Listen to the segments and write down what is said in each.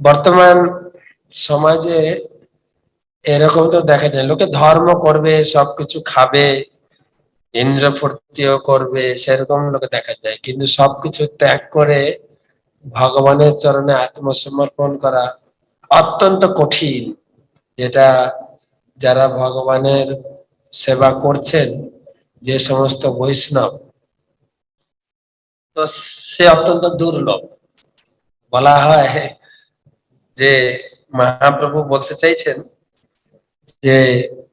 বর্তমান সমাজে এরকম তো দেখা যায় লোকে ধর্ম করবে, সবকিছু খাবে ইন্দ্র ফুর্তিও করবে, সেরকম লোকে দেখা যায়। কিন্তু সবকিছু ত্যাগ করে ভগবানের চরণে আত্মসমর্পণ করা অত্যন্ত কঠিন। যেটা যারা ভগবানের সেবা করছেন, যে সমস্ত বৈষ্ণব, তো সে অত্যন্ত দুর্লভ। বলা হয় যে মহাপ্রভু বলতে চাইছেন যে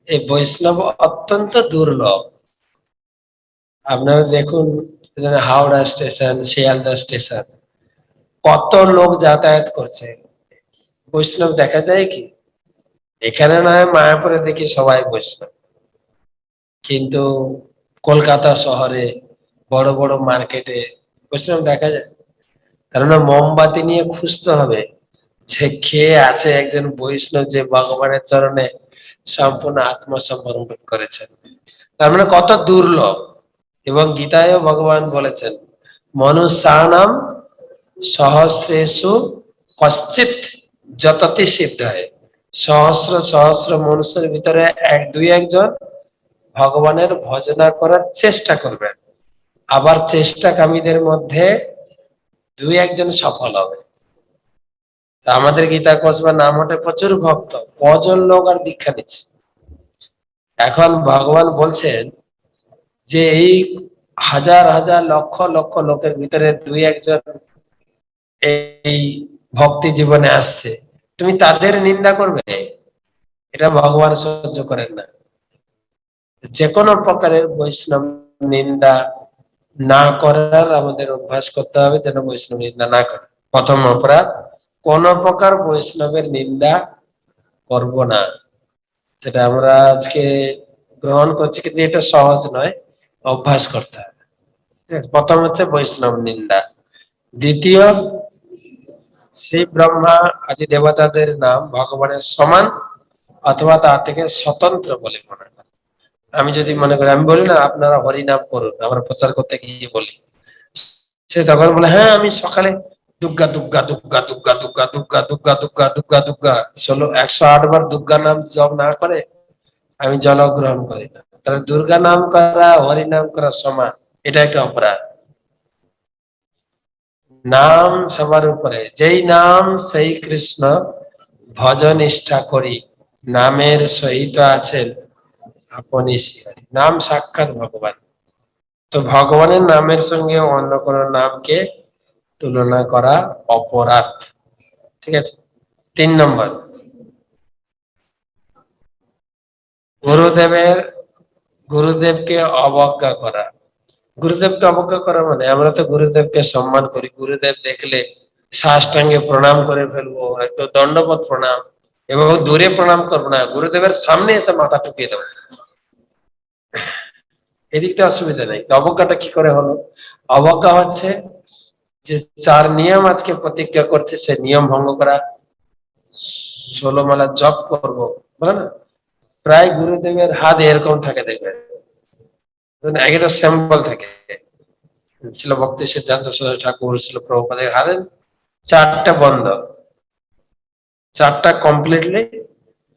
এই বৈষ্ণব অত্যন্ত দুর্লভ। আপনারা দেখুন, হাওড়া স্টেশন, শিয়ালদা স্টেশন, কত লোক যাতায়াত করছে। বৈষ্ণব দেখা যায় কি? এখানে না হয় মায়াপুরে দেখি সবাই বৈষ্ণব। কিন্তু কলকাতা শহরে বড় বড় মার্কেটে বৈষ্ণব দেখা যায়। কেননা মোমবাতি নিয়ে খুঁজতে হবে। যে কে আছে একজন বৈষ্ণব যে ভগবানের চরণে সম্পূর্ণ আত্মসমর্পণ করেছেন। তার মানে কত দুর্লভ। এবং গীতায়ও ভগবান বলেছেন, মনুষ্যানাম সহস্রেশু কশ্চিত যততি সিদ্ধ হয়। সহস্র সহস্র মানুষের ভিতরে এক দুই একজন ভগবানের ভজনা করার চেষ্টা করবেন। আবার চেষ্টাকামীদের মধ্যে দুই একজন সফল হবে। তা আমাদের গীতা কসবা নাম হটে প্রচুর ভক্ত, কজন লোক আর দীক্ষা নিচ্ছে। এখন ভগবান বলছেন যে এই হাজার হাজার লক্ষ লক্ষ লোকের ভিতরে দুই একজন এই ভক্তি জীবনে আসছে। তুমি তাদের নিন্দা করবে? এটা ভগবান সহ্য করেন না। যে কোনো প্রকারের বৈষ্ণব নিন্দা না করার আমাদের অভ্যাস করতে হবে যেন বৈষ্ণব নিন্দা না করে। প্রথম অপরাধ কোন প্রকার বৈষ্ণবের নিন্দা করব না। সেটা আমরা আজকে গ্রহণ করছি কিন্তু এটা সহজ নয়, অভ্যাস করতে হবে। প্রথম হচ্ছে বৈষ্ণব নিন্দা। দ্বিতীয় সেই ব্রহ্মা আদি দেবতাদের নাম ভগবানের সমান অথবা তার থেকে স্বতন্ত্র বলে মনে আমি যদি মনে করি, আমি বলি না, আপনারা হরি নাম করুন, আমরা প্রচার করতে গিয়ে বলি। সে তখন বলে হ্যাঁ আমি সকালে দুর্গা দুর্গা দুর্গা দুর্গা দুর্গা দুর্গা দুর্গা দুর্গা দুর্গা দুর্গা ষোলো একশো আট বার দুর্গা নাম জপ না করে আমি জল গ্রহণ করি না। তাহলে দুর্গা নাম করা, হরি নাম করা সমান, এটা একটা অপরাধ। নাম সবার উপরে, যেই নাম সেই কৃষ্ণ ভজন নিষ্ঠা করি, নামের সহিত আছেন আপনি নাম সাক্ষাৎ ভগবান। তো ভগবানের নামের সঙ্গে অন্য কোনো নামকে তুলনা করা অপরাধ। ঠিক আছে? তিন নম্বর। গুরুদেবের গুরুদেবকে অবজ্ঞা করা। গুরুদেবকে অবজ্ঞা করা মানে আমরা তো গুরুদেবকে সম্মান করি। গুরুদেব দেখলে সাষ্টাঙ্গে প্রণাম করে ফেলব, হয়তো দণ্ডবোধ প্রণাম, এবং দূরে প্রণাম করব না। গুরুদেবের সামনে এসে মাথা টুকিয়ে দেবো। এদিকটা অসুবিধা নেই। অবজ্ঞাটা কি করে হলো? অবজ্ঞা হচ্ছে যে চার নিয়ম আজকে প্রতিজ্ঞা করছে, সে নিয়ম ভঙ্গ করা, ষোলো মালা জপ করব, বলে না? প্রায় গুরুদেবের হাত এরকম থাকে দেখবেন একটা স্যাম্পল থাকে। ছিল ভক্তি সিদ্ধান্ত ঠাকুর ছিল প্রভুপাদের হাতে চারটা বন্ধ। চারটা কমপ্লিটলি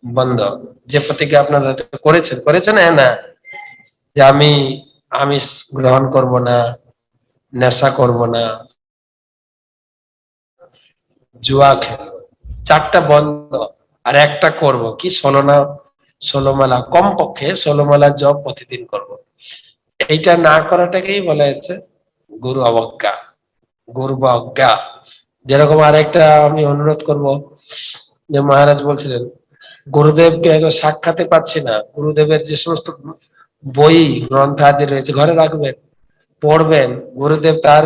বন্ধ। যে প্রতিজ্ঞা আপনারা করেছেন করেছেন হ্যাঁ না। যে আমি আমিষ গ্রহণ করব না, নেশা করব না জুয়া খেলব চারটা বন্ধ আর একটা করব কি? ষোলো না ষোলো মালা কমপক্ষে ষোলো মালা জব প্রতিদিন করব। এইটা না করাটাকেই বলা হয়েছে গুরু অবজ্ঞা। গুরু বা অজ্ঞা। যেরকম আরেকটা আমি অনুরোধ করব, যে মহারাজ বলছিলেন, গুরুদেবকে সাক্ষাতে পাচ্ছি না। গুরুদেবের যে সমস্ত বই, গ্রন্থ আদি রয়েছে, ঘরে রাখবেন, পড়বেন, গুরুদেব তার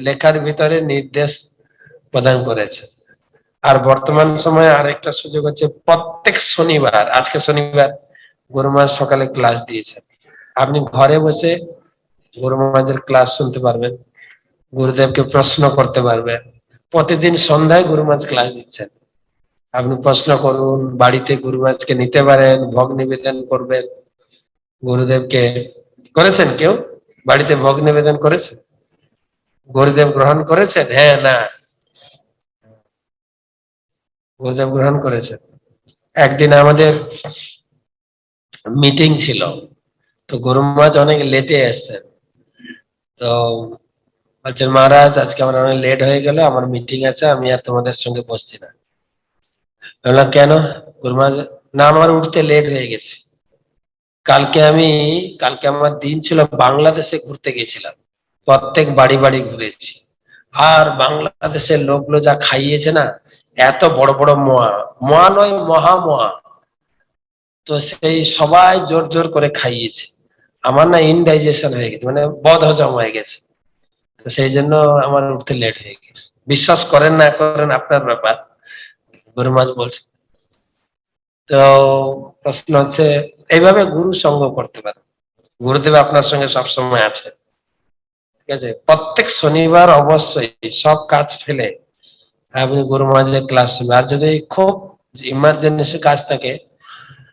লেখার ভিতরে নির্দেশ প্রদান করেছে আর বর্তমান সময়ে আরেকটা সুযোগ হচ্ছে প্রত্যেক শনিবার, আজকে শনিবার গুরুমার সকালে ক্লাস দিয়েছেন। আপনি ঘরে বসে গুরুমাজের ক্লাস শুনতে পারবেন, গুরুদেবকে প্রশ্ন করতে পারবেন। প্রতিদিন সন্ধ্যায় গুরুমাজ ক্লাস দিচ্ছেন। আপনি প্রশ্ন করুন, বাড়িতে গুরুমাজকে নিতে পারেন, ভোগ নিবেদন করবেন। গুরুদেবকে করেছেন কেউ? বাড়িতে ভোগ নিবেদন করেছেন? গুরুদেব গ্রহণ করেছেন? হ্যাঁ না। গুরুদেব গ্রহণ করেছেন একদিন আমাদের মিটিং ছিল, তো গুরু মহারাজ অনেক লেটে এসছেন তো বলছেন, মহারাজ, আজকে আমার অনেক লেট হয়ে গেল, আমার মিটিং আছে, আমি আর তোমাদের সঙ্গে বসছি না। বললাম, কেন? গুরু মহারাজ না, আমার উঠতে লেট হয়ে গেছে। কালকে আমি, কালকে আমার দিন ছিল বাংলাদেশে ঘুরতে গেছিলাম। প্রত্যেক বাড়ি বাড়ি ঘুরেছি। আর বাংলাদেশের লোকগুলো যা খাইয়েছে না এত বড় বড় মোয়া মহা নয়, মহা মোয়া। তো সেই সবাই জোর জোর করে খাইয়েছে। আমার না ইনডাইজেশন হয়ে গেছে মানে বদ হজম হয়ে গেছে। তো সেই জন্য আমার উঠতে লেট হয়ে গেছে। বিশ্বাস করেন না করেন, আপনার ব্যাপার। গুরু মাছ বলছে। তো প্রশ্ন হচ্ছে, এইভাবে গুরু সঙ্গ করতে পারেন গুরুদেব আপনার সঙ্গে সবসময় আছে। ঠিক আছে? প্রত্যেক শনিবার অবশ্যই সব কাজ ফেলে আপনি গুরু মহারাজের ক্লাস শুনবেন আর যদি খুব ইমার্জেন্সি কাজ থাকে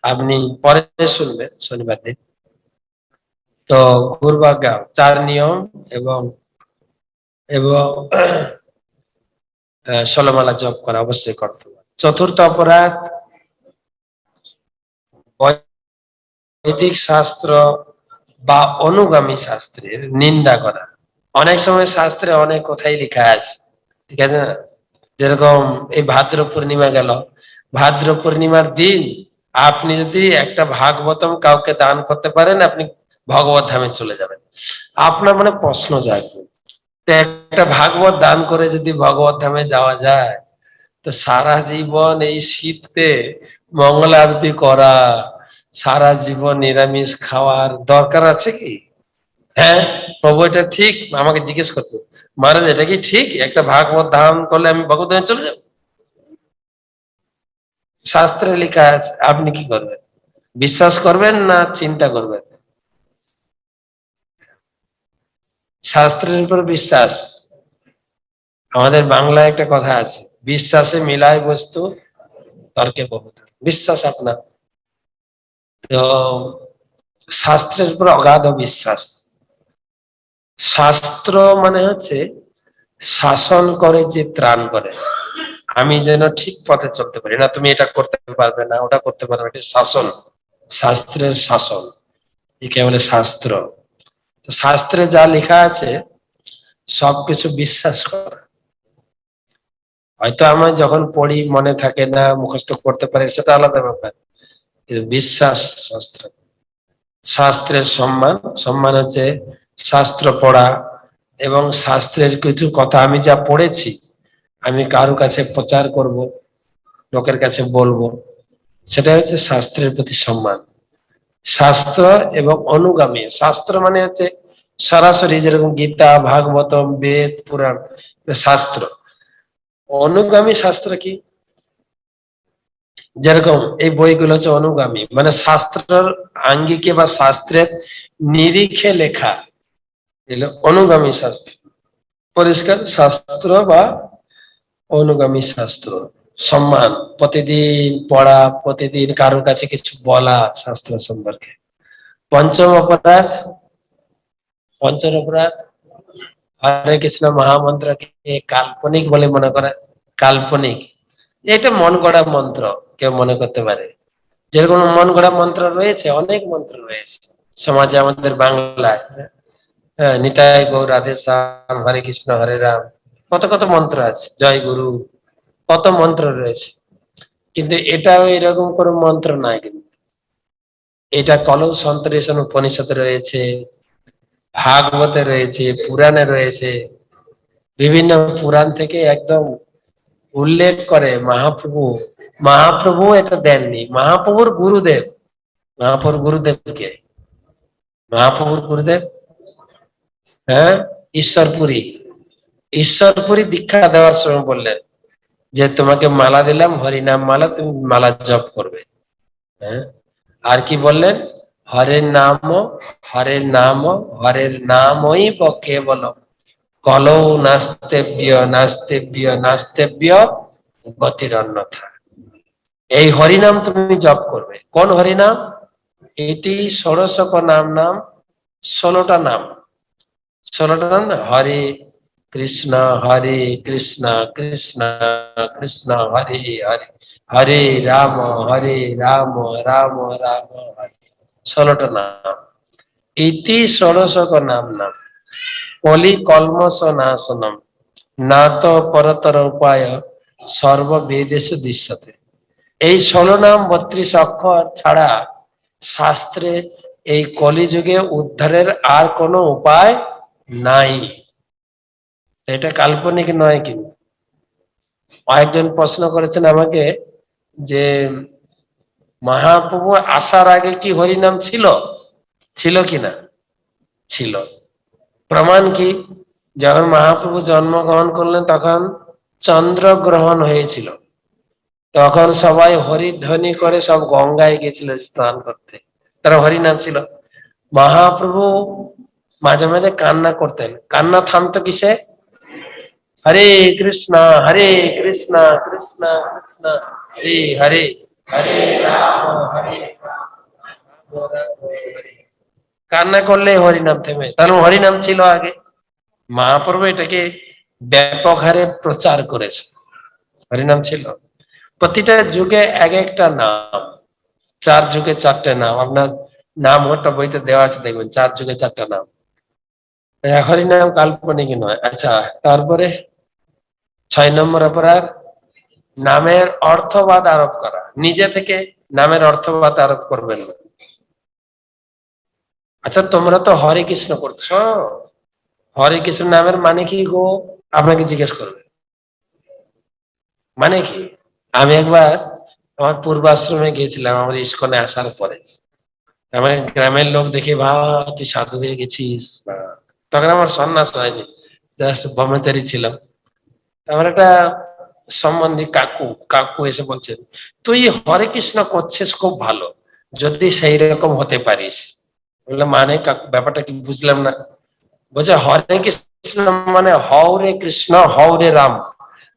আপনি পরে শুনবেন শনিবার দিন। তো গুরুবাজ্ঞা চার নিয়ম এবং এবং আহ, ষোলমালা জপ করা অবশ্যই করতে হবে চতুর্থ অপরাধ বৈদিক শাস্ত্র বা অনুগামী শাস্ত্রের নিন্দা করা। অনেক সময় শাস্ত্রে অনেক কথাই লেখা আছে ঠিক আছে? যেরকম এই ভাদ্র পূর্ণিমা গেল। ভাদ্র পূর্ণিমার দিন আপনি যদি একটা ভাগবতম কাউকে দান করতে পারেন, আপনি ভগবত ধামে চলে যাবেন। আপনার মানে প্রশ্ন জাগবে একটা ভাগবত দান করে যদি ভগবত ধামে যাওয়া যায়, তো সারা জীবন এই শীতে মঙ্গল আরতি করা, সারা জীবন নিরামিষ খাওয়ার দরকার আছে কি? হ্যাঁ প্রভু এটা ঠিক, আমাকে জিজ্ঞেস করছে। মহারাজ এটা কি ঠিক? একটা ভাগবত ধারণ করলে আমি ভগবত চলে যাব? শাস্ত্রে লেখা আছে, আপনি কি করবেন? বিশ্বাস করবেন না চিন্তা করবেন? শাস্ত্রের উপর বিশ্বাস। আমাদের বাংলায় একটা কথা আছে, বিশ্বাসে মিলায় বস্তু, তর্কে বহুত বিশ্বাস আপনার। তো শাস্ত্রের উপর অগাধ বিশ্বাস। শাস্ত্র মানে হচ্ছে, শাসন করে যে ত্রাণ করে। আমি যেন ঠিক পথে চলতে পারি। না, তুমি এটা করতে পারবে না, ওটা করতে পারবে না শাসন। শাস্ত্রের শাসন। একে বলে শাস্ত্র? শাস্ত্রে যা লেখা আছে সবকিছু বিশ্বাস করা। হয়তো আমার যখন পড়ি, মনে থাকে না, মুখস্থ করতে পারি, সেটা আলাদা ব্যাপার। কিন্তু বিশ্বাস শাস্ত্র। শাস্ত্রের সম্মান। সম্মান হচ্ছে শাস্ত্র পড়া এবং শাস্ত্রের কিছু কথা আমি যা পড়েছি, আমি কারও কাছে প্রচার করব, লোকের কাছে বলব সেটা হচ্ছে শাস্ত্রের প্রতি সম্মান। শাস্ত্র এবং অনুগামী, শাস্ত্র মানে হচ্ছে সরাসরি যেরকম গীতা, ভাগবতম, বেদ, পুরাণ শাস্ত্র। অনুগামী শাস্ত্র কি? যেরকম এই বইগুলো হচ্ছে অনুগামী মানে শাস্ত্রের আঙ্গিকে বা শাস্ত্রের নিরিখে লেখা। এগুলো অনুগামী শাস্ত্র। পরিষ্কার শাস্ত্র বা অনুগামী শাস্ত্র। সম্মান, প্রতিদিন পড়া, প্রতিদিন কারোর কাছে কিছু বলা শাস্ত্র সম্পর্কে। পঞ্চম অপরাধ পঞ্চম অপরাধ, হরে কৃষ্ণ মহামন্ত্রকে কাল্পনিক বলে মনে করা, কাল্পনিক। এটা মন গড়া মন্ত্র, কেউ মনে করতে পারে। যেরকম মন গড়া মন্ত্র রয়েছে, অনেক মন্ত্র রয়েছে। সমাজে আমাদের বাংলায় নিতাই গৌর, রাধে শ্যাম, হরে কৃষ্ণ, হরে রাম। কত কত মন্ত্র আছে, জয় গুরু, কত মন্ত্র রয়েছে। কিন্তু এটাও এরকম কোনো মন্ত্র নাই কিন্তু। এটা কলৌ সন্তরেশন উপনিষদে রয়েছে, ভাগবতে রয়েছে, পুরাণে রয়েছে। বিভিন্ন পুরাণ থেকে একদম উল্লেখ করে মহাপ্রভু। মহাপ্রভু এটা দেননি, মহাপ্রভুর গুরুদেব। মহাপ্রভুর গুরুদেবকে। মহাপ্রভুর গুরুদেব হ্যাঁ? ঈশ্বরপুরী। ঈশ্বরপুরী দীক্ষা দেওয়ার সময় বললেন যে, তোমাকে মালা দিলাম, হরিনাম মালা, তুমি মালা জপ করবে। হ্যাঁ? আর কি বললেন? হরের নাম হরের নাম হরের নামই পক্ষে বলো কলৌ নাস্তেব্য নাস্তেব্য নাস্তেব্য গতির অন্যথা এই হরিনাম তুমি জপ করবে। কোন হরিনাম? এটি ষোড়শক নাম নাম, ষোলোটা নাম। ষোলোটা না হরে কৃষ্ণ হরে কৃষ্ণ কৃষ্ণ কৃষ্ণ, হরে হরে। হরে রাম হরে রাম রাম রাম, হরে। ষোলোটা নাম ইতি ষোড়শক নাম নাম কলি কলমস নাশনম। না তো পরতর উপায় সর্ববেদেশু দৃশ্যতে। এই ষোলো নাম বত্রিশ অক্ষর ছাড়া শাস্ত্রে এই কলিযুগে উদ্ধারের আর কোনো উপায় নাই। এটা কাল্পনিক নয় কিন্তু। কয়েকজন প্রশ্ন করেছেন আমাকে যে মহাপ্রভু আসার আগে কি হরিনাম ছিল? ছিল কিনা ছিল। প্রমাণ কি? যখন মহাপ্রভু জন্মগ্রহণ করলেন, তখন চন্দ্রগ্রহণ হয়েছিল। তখন সবাই হরিধ্বনি করে সব গঙ্গায় গেছিল স্নান করতে। তারা হরিনাম ছিল। মহাপ্রভু মাঝে মাঝে কান্না করতেন। কান্না থামতো কিসে? হরে কৃষ্ণ হরে কৃষ্ণ কৃষ্ণ কৃষ্ণ, হরে হরে হরে। কান্না করলে হরিনাম থেমে। তাহলে হরিনাম ছিল আগে। মহাপ্রভু এটাকে ব্যাপক হারে প্রচার করেছে হরিনাম ছিল। প্রতিটা যুগে এক একটা নাম। চার যুগে চারটে নাম। আপনার নাম ওটা বইতে দেওয়া আছে, দেখবেন। চার যুগে চারটা নাম। হরিনাম কাল্পনিক নয়। আচ্ছা তারপরে ছয় নম্বর অপরাধ, নামের অর্থবাদ আরোপ করা। নিজে থেকে নামের অর্থবাদ আরোপ করবেন না। আচ্ছা তোমরা তো হরে কৃষ্ণ করছ। হরে কৃষ্ণ নামের মানে কি গো? আপনাকে জিজ্ঞেস করবে। মানে কি? আমি একবার আমার পূর্বাশ্রমে গিয়েছিলাম আমার ইস্কনে আসার পরে। আমার গ্রামের লোক দেখে ভা তুই সাধু হয়ে গেছিস? বা তখন আমার সন্ন্যাস হয়নি জাস্ট ব্রহ্মচারী ছিলাম। আমার একটা সম্বন্ধী কাকু কাকু এসে বলছেন, তুই হরে কৃষ্ণ করছিস খুব ভালো, যদি সেই রকম হতে পারিস। বললাম মানে কাকু, ব্যাপারটা কি বুঝলাম না? বলছে, হরে কৃষ্ণ মানে হও রে কৃষ্ণ হও রে রাম।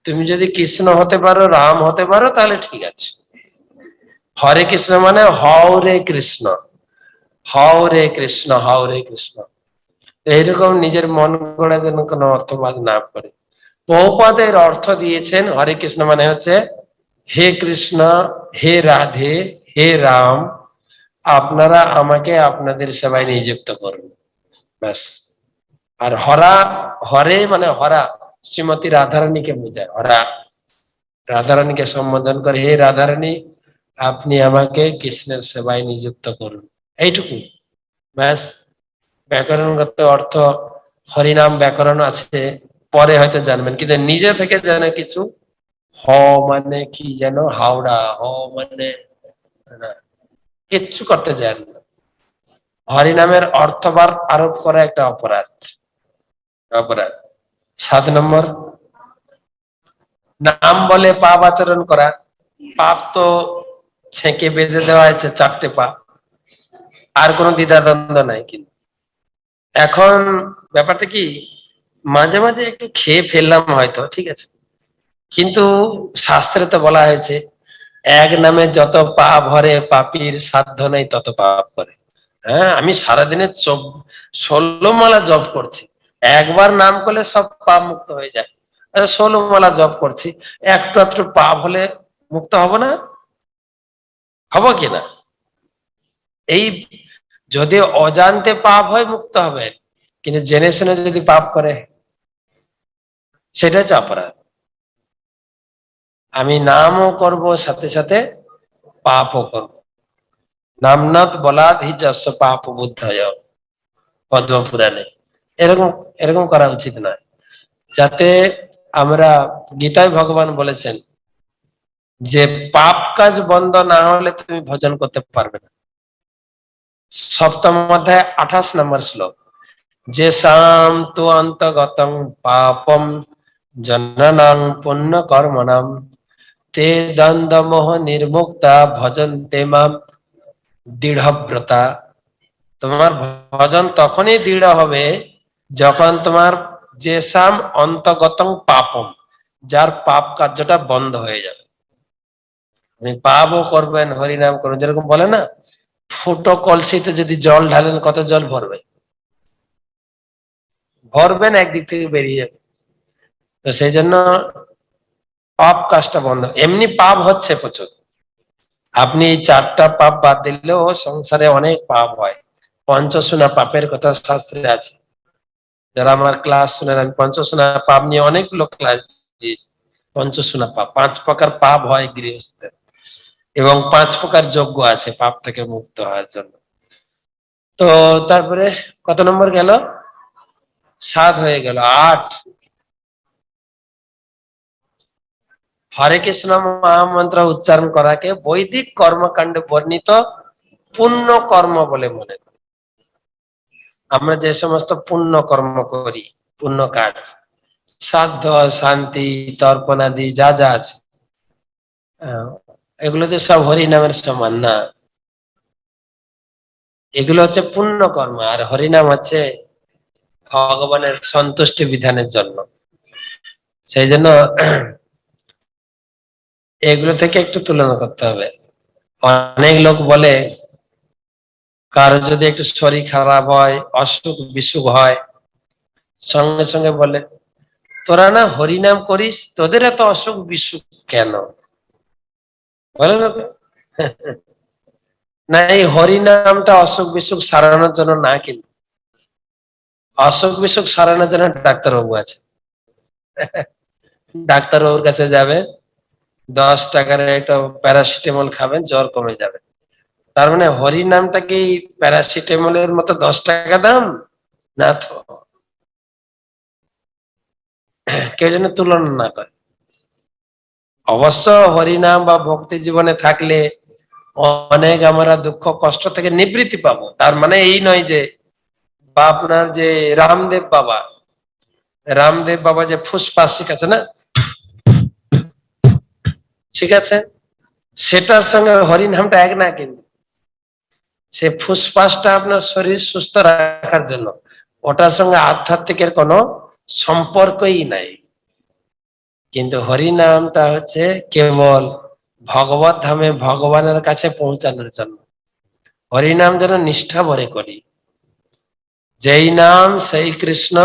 তুমি যদি কৃষ্ণ হতে পারো, রাম হতে পারো, তাহলে ঠিক আছে। হরে কৃষ্ণ মানে হও রে কৃষ্ণ হও রে কৃষ্ণ হও রে কৃষ্ণ। এইরকম নিজের মন গড়া যেন কোনো অর্থবাদ না করে। বহুপদের অর্থ দিয়েছেন হরে কৃষ্ণ মানে হচ্ছে, হে কৃষ্ণ, হে রাধে, হে রাম, আপনারা আমাকে আপনাদের সেবায় নিযুক্ত করুন। ব্যাস। আর হরা, হরে মানে হরা, শ্রীমতী রাধারানীকে বোঝায়। হরা, রাধারানীকে সম্বোধন করে, হে রাধারানী, আপনি আমাকে কৃষ্ণের সেবায় নিযুক্ত করুন। এইটুকু ব্যাস। ব্যাকরণগত অর্থ হরিনাম ব্যাকরণ আছে, পরে হয়তো জানবেন। কিন্তু নিজে থেকে জানে কিছু, হ মানে কি যেন, হাওড়া, হ মানে কিচ্ছু করতে যান হরিনামের অর্থবার আরোপ করা একটা অপরাধ। অপরাধ। সাত নম্বর, নাম বলে পাপ আচরণ করা। পাপ তো ছেঁকে বেঁধে দেওয়া হয়েছে চারটে পা। আর কোনো দ্বিধাদ্বন্দ্ব নাই কিন্তু। এখন ব্যাপারটা কি, মাঝে মাঝে একটু খেয়ে ফেললাম হয়তো, ঠিক আছে। কিন্তু শাস্ত্রে তো বলা হয়েছে, এক নামে যত পা ভরে পাপির সাধ্য নেই তত পাপ করে হ্যাঁ আমি সারাদিনে ষোলো মালা জব করছি। একবার নাম করলে সব পাপ মুক্ত হয়ে যায়। ষোলো মালা জব করছি, একটু একটু পাপ হলে মুক্ত হব না? হব কিনা এই যদি অজান্তে পাপ হয়, মুক্ত হবে। কিন্তু জেনে শুনে যদি পাপ করে সেটা হচ্ছে অপরাধ। আমি নামও করব, সাথে সাথে পাপও করব। নামনাথ বলাদ হি যশ পাপ বুদ্ধায় পদ্ম পুরাণে এরকম এরকম করা উচিত নয়। যাতে আমরা গীতায় ভগবান বলেছেন যে, পাপ কাজ বন্ধ না হলে তুমি ভজন করতে পারবে না। সপ্তম অধ্যায়, আঠাশ নম্বর শ্লোক। যে শাম তু অন্তগতং পাপম জননাং পুণ্য কর্মণাম তে দ্বন্দ্বমোহ নির্মুক্তা ভজন্তে মাম দৃঢ়ব্রতা। তোমার ভজন তখনই দৃঢ় হবে যখন তোমার যে সাম অন্তগতং পাপম, যার পাপ কার্যটা বন্ধ হয়ে যাবে। পাপও করবেন হরিনাম করবেন যেরকম বলে না? ফুটো কলসিতে যদি জল ঢালেন, কত জল ভরবে? ভরবেন একদিক থেকে বেরিয়ে যাবে। তো সেই জন্য পাপ কাজটা বন্ধ। এমনি পাপ হচ্ছে প্রচুর। আপনি চারটা পাপ বাদ দিলেও সংসারে অনেক পাপ হয়। পঞ্চশোনা পাপের কথা শাস্ত্রে আছে। যারা আমার ক্লাস শুনেন, আমি পঞ্চশোনা পাপ নিয়ে অনেকগুলো ক্লাস দিয়েছি। পঞ্চশোনা পাপ, পাঁচ প্রকার পাপ হয় গৃহস্থের। এবং পাঁচ প্রকার যোগ্য আছে পাপ থেকে মুক্ত হওয়ার জন্য। তো তারপরে কত নম্বর গেল? সাত হয়ে গেল, আট। হরে কৃষ্ণ মহামন্ত্র উচ্চারণ করাকে বৈদিক কর্মকাণ্ডে বর্ণিত পুণ্য কর্ম বলে মনে করি। আমরা যে সমস্ত পুণ্য কর্ম করি, পুণ্য কাজ, সাধ্য, শান্তি, তর্পণাদি যা যা আছে এগুলো তো সব হরি নামের সমান না। এগুলো হচ্ছে পুণ্য কর্ম আর হরিনাম হচ্ছে ভগবানের সন্তুষ্টি বিধানের জন্য। সেই জন্য এগুলো থেকে একটু তুলনা করতে হবে। অনেক লোক বলে, কারও যদি একটু শরীর খারাপ হয়, অসুখ বিসুখ হয়, সঙ্গে সঙ্গে বলে, তোরা না হরিনাম করিস তোদের এত অসুখ বিসুখ কেন? না এই হরিনামটা অসুখ বিসুখ সারানোর জন্য না কিন্তু। অসুখ বিসুখ সারানোর জন্য ডাক্তারবাবু আছে। ডাক্তারবাবুর কাছে যাবে দশ টাকার একটা প্যারাসিটামল খাবেন, জ্বর কমে যাবে। তার মানে হরি নামটা কি প্যারাসিটামলের মতো দশ টাকা দাম? না তো। কেউ যেন তুলনা না করে। অবশ্য হরিনাম বা ভক্তি জীবনে থাকলে অনেক আমরা দুঃখ, কষ্ট থেকে নিবৃত্তি পাব। তার মানে এই নয় যে, বা আপনার যে রামদেব বাবা রামদেব বাবা যে ফুসফাস শিখাচ্ছে না? ঠিক আছে সেটার সঙ্গে হরিনামটা এক না কিন্তু। সে ফুসফাসটা আপনার শরীর সুস্থ রাখার জন্য। ওটার সঙ্গে আধ্যাত্মিকের কোনো সম্পর্কই নাই। কিন্তু হরিনামটা হচ্ছে কেবল ভগবত ধামে ভগবানের কাছে পৌঁছানোর জন্য। হরিনাম যেন নিষ্ঠা ভরে করি। যেই নাম সেই কৃষ্ণ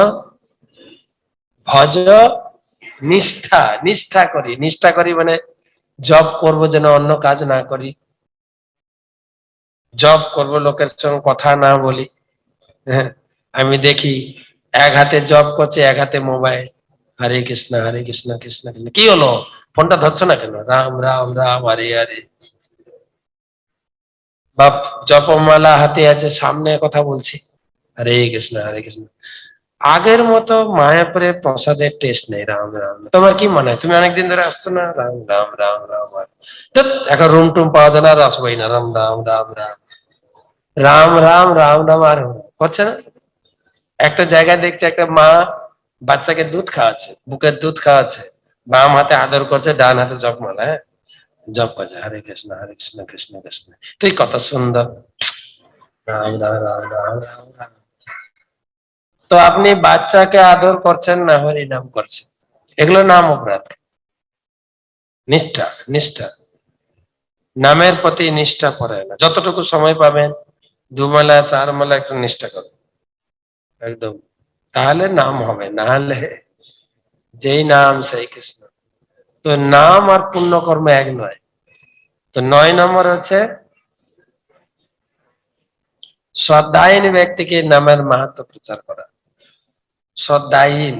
ভজ নিষ্ঠা নিষ্ঠা করি। নিষ্ঠা করি মানে জব করব যেন অন্য কাজ না করি। জব করব লোকের সঙ্গে কথা না বলি। হ্যাঁ, আমি দেখি এক হাতে জব করছে এক হাতে মোবাইল। হরে কৃষ্ণ হরে কৃষ্ণ কৃষ্ণ কৃষ্ণ কি হলো ফোনটা ধরছো না কেন রাম রাম রাম হরে হরে বাপ জপমালা হাতে আছে সামনে কথা বলছি হরে কৃষ্ণ হরে কৃষ্ণ আগের মতো মায়াপুরে প্রসাদের টেস্ট নেই রাম রাম তোমার কি মনে হয় তুমি অনেকদিন ধরে আসছো না রাম রাম রাম রাম এখন রুম টুম পাওয়া যায় না আর আসবোই না রাম রাম রাম রাম রাম রাম রাম রাম আর করছে না একটা জায়গায় দেখছে একটা মা বাচ্চাকে দুধ খাওয়াচ্ছে, বুকের দুধ খাওয়াচ্ছে, বাম হাতে আদর করছে, ডান হাতে জপমালা হ্যাঁ? জপ করছে, হরে কৃষ্ণ হরে কৃষ্ণ কৃষ্ণ কৃষ্ণ। তুই কত সুন্দর। তো আপনি বাচ্চাকে আদর করছেন না হরি নাম করছেন? এগুলো নাম অপরাধ। নিষ্ঠা নিষ্ঠা। নামের প্রতি নিষ্ঠা পড়ে না। যতটুকু সময় পাবেন দু মালা চার মালা একটু নিষ্ঠা করবেন একদম। তাহলে নাম হবে না হলে যেই নাম সেই কৃষ্ণ। তো নাম আর পুণ্যকর্ম এক নয়। তো নয় নম্বর হচ্ছে শ্রদ্ধাহীন ব্যক্তিকে নামের মাহাত্ম প্রচার করা। শ্রদ্ধাহীন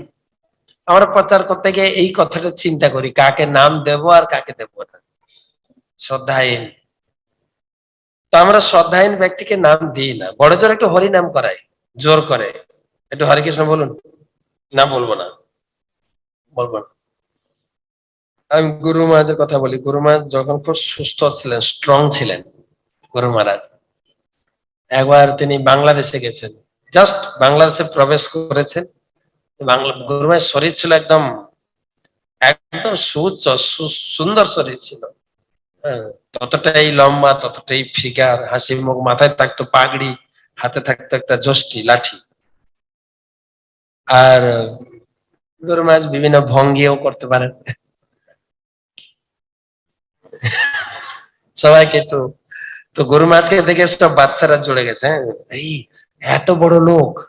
আমরা প্রচার করতে গিয়ে এই কথাটা চিন্তা করি, কাকে নাম দেব আর কাকে দেব না। শ্রদ্ধাহীন তো আমরা শ্রদ্ধাহীন ব্যক্তিকে নাম দিই না। বড় জোর একটু হরি নাম করাই, জোর করে। একটু হরে কৃষ্ণ বলুন। না বলব না। বলব আমি গুরু মহারাজের কথা বলি। গুরু মহারাজ যখন খুব সুস্থ ছিলেন স্ট্রং ছিলেন গুরু মহারাজ। একবার তিনি বাংলাদেশে গেছেন। জাস্ট বাংলাদেশে প্রবেশ করেছেন। বাংলা গুরু মহারাজ শরীর ছিল একদম একদম সুউচ্চ সু- সুন্দর শরীর ছিল। হ্যাঁ, ততটাই লম্বা ততটাই ফিগার হাসি মুখ মাথায় থাকতো পাগড়ি হাতে থাকতো একটা যষ্টি লাঠি। আর গুরু মহারাজ বিভিন্ন ভঙ্গিও করতে পারেন সবাইকে একটু, তো গরু মাছকে দেখে সব বাচ্চারা জুড়ে গেছে হ্যাঁ? এই এত বড় লোক।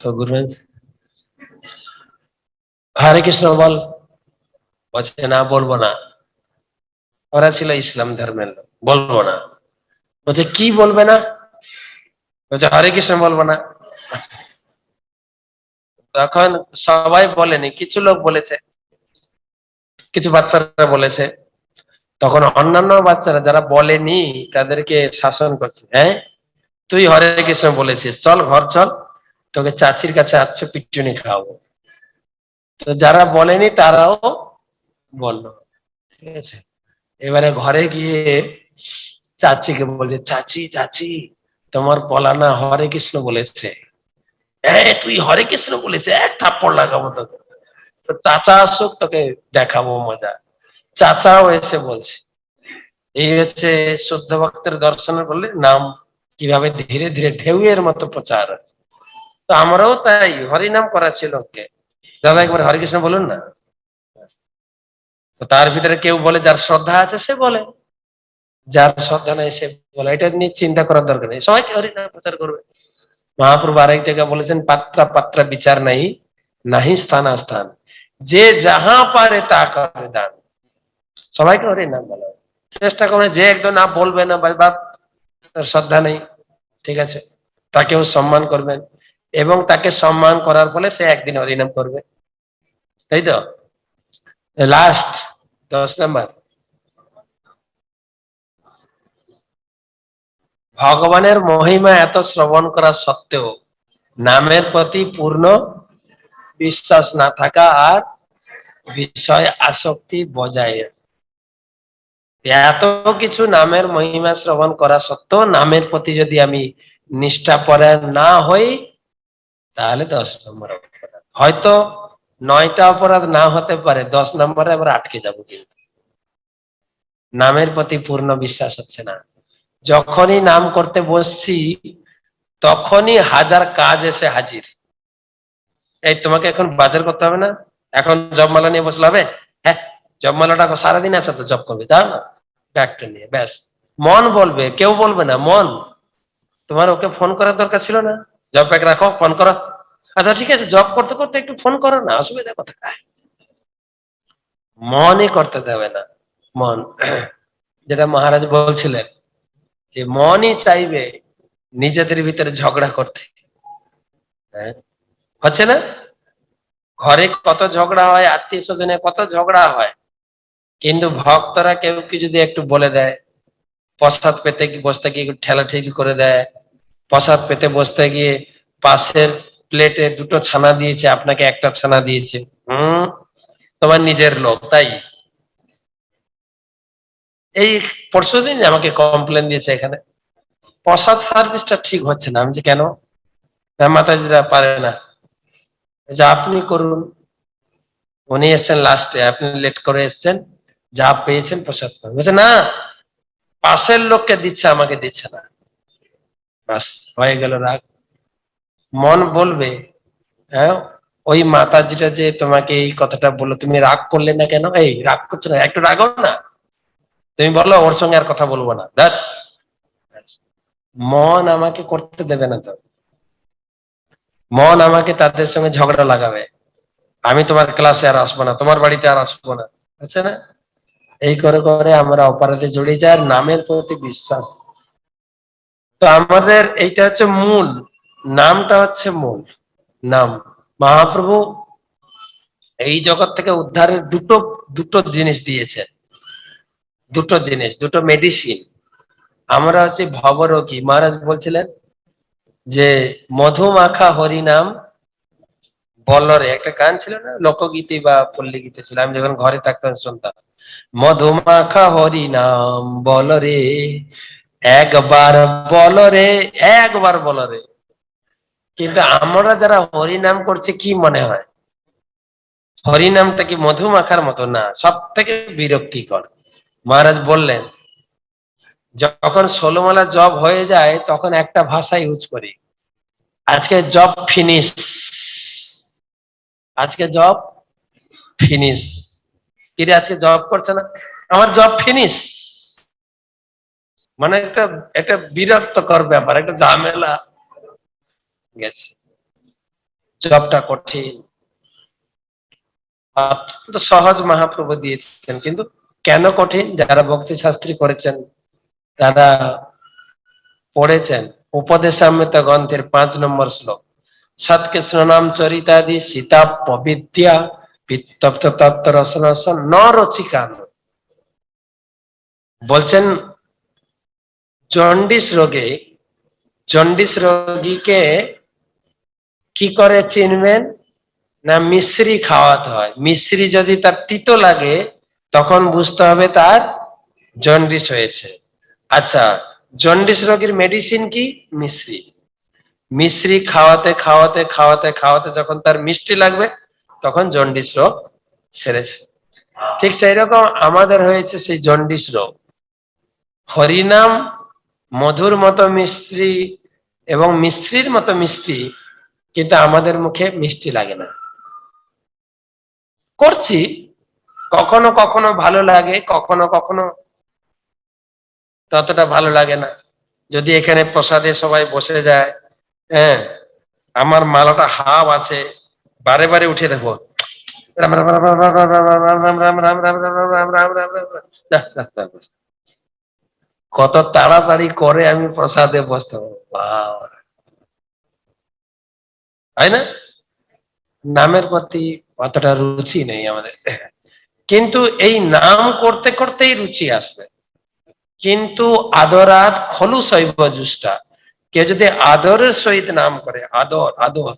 তো গুরু মাছ। হরে কৃষ্ণ বল। বলছে, না, বলব না। ওরা ছিল ইসলাম ধর্মের লোক, বলব না। বলছে, কি বলবে না? বলছে, হরে কৃষ্ণ বলব না। তখন সবাই বলেনি, কিছু লোক বলেছে, কিছু বাচ্চারা বলেছে। তখন অন্যান্য বাচ্চারা যারা বলেনি, তাদেরকে শাসন করছে হ্যাঁ তুই হরে কৃষ্ণ বলেছিস, চল ঘর চল, তোকে চাচির কাছে আচ্ছা পিটুনি খাওয়াবো। তো যারা বলেনি, তারাও বলল, ঠিক আছে। এবারে ঘরে গিয়ে চাচিকে বলছে, চাচি চাচি, তোমার পলানা হরে কৃষ্ণ বলেছে। তুই হরে কৃষ্ণ বলেছে, এক থাপ্পড় লাগাবো তোকে। চাচা আসুক, তোকে দেখাবো মজা। চাচাও এসে বলছে, এই হচ্ছে শুদ্ধ ভক্তের দর্শনে বললে, নাম কীভাবে ধীরে ধীরে ঢেউয়ের মতো প্রচার আছে। তো আমরাও তাই, হরিনাম করা ছিল ওকে। দাদা, একবার হরিকৃষ্ণ বলুন না। তার ভিতরে কেউ বলে, যার শ্রদ্ধা আছে সে বলে। যার শ্রদ্ধা নেই সে বলে। এটা নিয়ে চিন্তা করার দরকার নেই। সবাইকে হরিনাম প্রচার করবে। মহাপ্রভু আরেক জায়গায় বলেছেন, পাত্রা পাত্রা, বিচার নাই, নাহি স্থান স্থান যে যাহা পারে তা করে দান। সবাইকে হরিনাম বলা চেষ্টা করে যে একদম না বলবে না, বা বা তার শ্রদ্ধা নেই, ঠিক আছে? তাকেও সম্মান করবেন। এবং তাকে সম্মান করার ফলে সে একদিন হরিনাম করবে। তাই তো? লাস্ট দশ নাম্বার। ভগবানের মহিমা এত শ্রবণ করা সত্ত্বেও নামের প্রতি পূর্ণ বিশ্বাস না থাকা আর বিষয় আসক্তি বজায়। এত কিছু নামের মহিমা শ্রবণ করা সত্ত্বেও নামের প্রতি যদি আমি নিষ্ঠা পরায়ণ না হই, তাহলে দশ নম্বর হয়তো নয়টা অপরাধ না হতে পারে, দশ নম্বরে আবার আটকে যাব কিন্তু। নামের প্রতি পূর্ণ বিশ্বাস হচ্ছে না। যখনই নাম করতে বসছি তখনই হাজার কাজ এসে হাজির। এই তোমাকে এখন বাজার করতে হবে না? এখন জবমালা নিয়ে বসলে হবে? হ্যাঁ জবমালাটা সারাদিন আছে তো জব করবে। তাও না, ব্যাগটা নিয়ে, ব্যাস। মন বলবে, কেউ বলবে না, মন। তোমার ওকে ফোন করার দরকার ছিল না? জব ব্যাগ রাখো, ফোন করো। আচ্ছা ঠিক আছে, জব করতে করতে একটু ফোন করো না, অসুবিধা কোথায়? মনই করতে দেবে না, মন। যেটা মহারাজ বলছিলেন যে মনই চাইবে নিজেদের ভিতরে ঝগড়া করতে। হ্যাঁ? হচ্ছে না? ঘরে কত ঝগড়া হয়, আত্মীয় স্বজনে কত ঝগড়া হয়, কিন্তু ভক্তরা কেউ কি যদি একটু বলে দেয়, প্রসাদ পেতে বসতে গিয়ে ঠেলাঠেলি করে দেয়, প্রসাদ পেতে বসতে গিয়ে পাশের প্লেটে দুটো ছানা দিয়েছে, আপনাকে একটা ছানা দিয়েছে। হুম? তোমার নিজের লোক, তাই? এই পরশুদিন আমাকে কমপ্লেন দিয়েছে এখানে। প্রসাদ সার্ভিসটা ঠিক হচ্ছে না। আমি যে কেন? হ্যাঁ, মাতাজিরা পারে না। যে আপনি করুন। উনি এসছেন লাস্টে আপনি লেট করে এসছেন। যা পেয়েছেন প্রসাদ বলছে না পাশের লোককে দিচ্ছে আমাকে দিচ্ছে না। বাস হয়ে গেল রাগ। মন বলবে হ্যাঁ ওই মাতাজিটা যে তোমাকে এই কথাটা বলল তুমি রাগ করলে না কেন? এই রাগ করছ না? একটু রাগও না। তুমি বলো, ওর সঙ্গে আর কথা বলব না। ধ্যাৎ। মন আমাকে করতে দেবে না তো। মন আমাকে তাদের সঙ্গে ঝগড়া লাগাবে। আমি তোমার ক্লাসে আর আসব না, তোমার বাড়িতে আর আসব না। আছে না? এই করে করে আমরা অপরাধে জড়িয়ে যাই নামের প্রতি বিশ্বাস। তো আমাদের এইটা হচ্ছে মূল। নামটা হচ্ছে মূল। নাম। মহাপ্রভু এই জগৎ থেকে উদ্ধারের দুটো দুটো জিনিস দিয়েছে দুটো জিনিস, দুটো মেডিসিন আমরা হচ্ছে ভবরোগী। মহারাজ বলছিলেন যে, মধুমাখা হরিনাম বলরে। একটা গান ছিল না? লোকগীতি বা পল্লী গীতে ছিল। আমি যখন ঘরে থাকতাম, শুনতাম। মধুমাখা হরিনাম বলরে, একবার বলরে একবার বলরে। কিন্তু আমরা যারা হরিনাম করছে, কি মনে হয়? হরিনামটা কি মধুমাখার মতো? না সব থেকে বিরক্তিকর। মহারাজ বললেন, যখন ষোলোমালা জব হয়ে যায়, তখন একটা ভাষা ইউজ করি। আজকে জব ফিনিশ আজকে জব ফিনিশ কিরে, আজকে জব করছে না? আমার জব ফিনিশ মানে একটা একটা বিরক্তকর ব্যাপার, একটা ঝামেলা গেছে। জবটা কঠিন সহজ মহাপ্রভু দিয়েছেন, কিন্তু কেন কঠিন? যারা ভক্তি শাস্ত্রী করেছেন, তারা পড়েছেন উপদেশামৃত গ্রন্থের পাঁচ নম্বর শ্লোক। সৎকৃষ্ণ নাম চরিতাদি সীতা পবিদ্যা বিতপ্ত ন রচিকান বলছেন, জন্ডিস রোগে, জন্ডিস রোগীকে কি করে চিনবেন? না মিশ্রি খাওয়াতে হয়। মিশ্রি যদি তার তিতো লাগে তখন বুঝতে হবে তার জন্ডিস হয়েছে। আচ্ছা জন্ডিস রোগীর মেডিসিন কি? মিশ্রি। মিশ্রি খাওয়াতে খাওয়াতে খাওয়াতে খাওয়াতে যখন তার মিষ্টি লাগবে, তখন জন্ডিস রোগ সেরেছে। ঠিক সেই রকম আমাদের হয়েছে সেই জন্ডিস রোগ। হরিনাম, মধুর মতো মিষ্টি এবং মিশ্রির মতো মিষ্টি কিন্তু আমাদের মুখে মিষ্টি লাগে না। করছি কখনো কখনো ভালো লাগে কখনো কখনো ততটা ভালো লাগে না যদি এখানে প্রসাদে সবাই বসে যায় হ্যাঁ আমার মালাটা হাব আছে বারে বারে উঠে দেখো কত তাড়াতাড়ি করে আমি প্রসাদে বসতে তাই না নামের প্রতি অতটা রুচি নেই আমাদের কিন্তু এই নাম করতে করতেই রুচি আসবে। কিন্তু আদরাত খলু শৈব জুষ্টা কেউ যদি আদরের সহিত নাম করে, আদর আদর,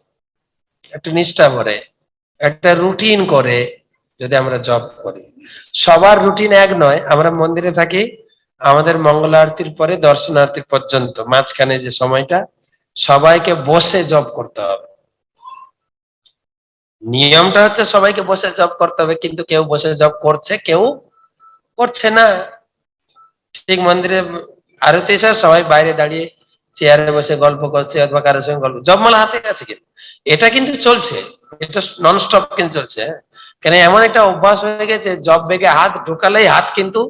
একটা নিষ্ঠা করে, একটা রুটিন করে যদি আমরা জব করি। সবার রুটিন এক নয়, আমরা মন্দিরে থাকি, আমাদের মঙ্গল আরতির পরে দর্শনার্থী পর্যন্ত, মাঝখানে যে সময়টা, সবাইকে বসে জব করতে হবে। নিয়মটা হচ্ছে সবাইকে বসে জব করতে হবে, কিন্তু কেউ বসে জব করছে, কেউ করছে না। ঠিক মন্দিরে আরতি সবাই বাইরে দাঁড়িয়ে চেয়ারে বসে গল্প করছে অথবা কারোর সঙ্গে গল্প জবমালা হাতে আছে কিন্তু। এটা কিন্তু চলছে, এটা নন স্টপ কিন্তু চলছে। কেন এমন একটা অভ্যাস হয়ে গেছে জব বেগে হাত ঢুকালেই হাত কিন্তু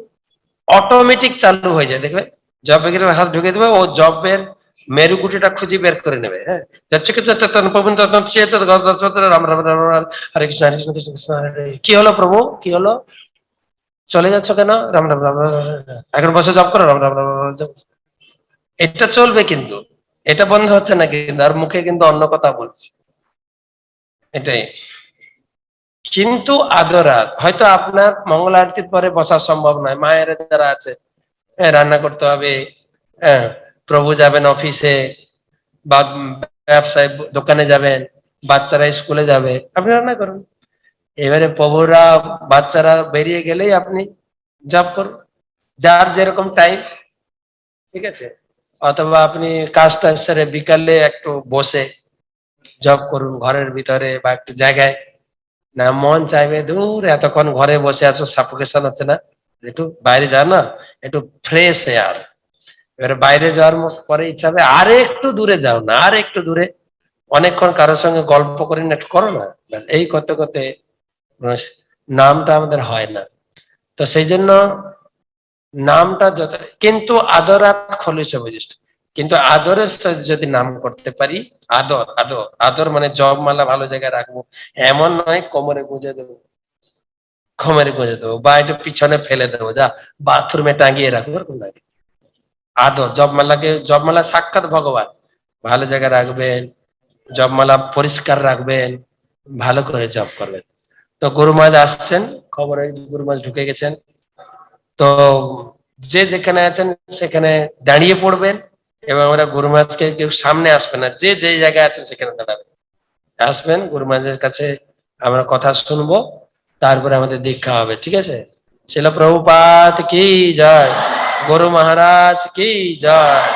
অটোমেটিক চালু হয়ে যায়, দেখবে? জব বেগের হাত ঢুকে দেবে, ও জবের মেরুগুটিটা খুঁজে বের করে নেবে হ্যাঁ রাম রাম। কি হলো প্রভু কি হলো চলে যাচ্ছ কেন রাম রাম রাম। এখন বসে জব করো রাম রাম রাম রাম এটা চলবে কিন্তু এটা বন্ধ হচ্ছে না কিন্তু আর মুখে কিন্তু অন্য কথা বলছি এটাই কিন্তু আদরাত হয়তো আপনার মঙ্গল আরতির পরে বসা সম্ভব নয় মায়ের যারা আছে হ্যাঁ, রান্না করতে হবে হ্যাঁ প্রভু যাবেন অফিসে বা ব্যবসায় দোকানে যাবেন, বাচ্চারা স্কুলে যাবে, আপনি রান্না করুন। এবারে প্রভুরা, বাচ্চারা বেরিয়ে গেলেই আপনি জব করুন। যার যেরকম টাইম ঠিক আছে? অথবা আপনি কাজটা সেরে বিকালে একটু বসে জব করুন ঘরের ভিতরে বা একটু জায়গায়। না, মন চাইবে, দূর এতক্ষণ ঘরে বসে আছো সাফোকেশন হচ্ছে না। একটু বাইরে যা না, একটু ফ্রেশ এয়ার এবারে বাইরে যাওয়ার পরে ইচ্ছা হবে আর একটু দূরে যাও না, আর একটু দূরে। অনেকক্ষণ কারোর সঙ্গে গল্প করে না, একটু করো না। এই করতে করতে নামটা আমাদের হয় না। তো সেই জন্য নামটা যত, কিন্তু আদরাত খলিছে বুঝিস কিন্তু আদরের সাথে যদি নাম করতে পারি, আদর আদর আদর মানে জব মালা ভালো জায়গায় রাখব, এমন নয় কোমরে গুঁজে দেবো, কোমরে গুঁজে দেবো, বা একটু পিছনে ফেলে দেবো, যা বাথরুমে টাঙিয়ে রাখব, এরকম লাগে। আদর জবমালাকে জবমালা সাক্ষাৎ ভগবান। ভালো জায়গায় রাখবেন জবমালা পরিষ্কার রাখবেন, ভালো করে জব করবেন। তো গুরুমাজ আসছেন, খবরে গুরুমাজ ঢুকে গেছেন। তো যে যেখানে আছেন সেখানে দাঁড়িয়ে পড়বেন এবং আমরা গুরুমাজকে কেউ সামনে আসবে না, যে যে জায়গায় আছেন সেখানে দাঁড়াবেন। আসবেন গুরুমাজের কাছে আমরা কথা শুনব, তারপরে আমাদের দীক্ষা হবে, ঠিক আছে? শিল প্রভুপাত কি জয়। ગુરુ મહારાજ કી જય.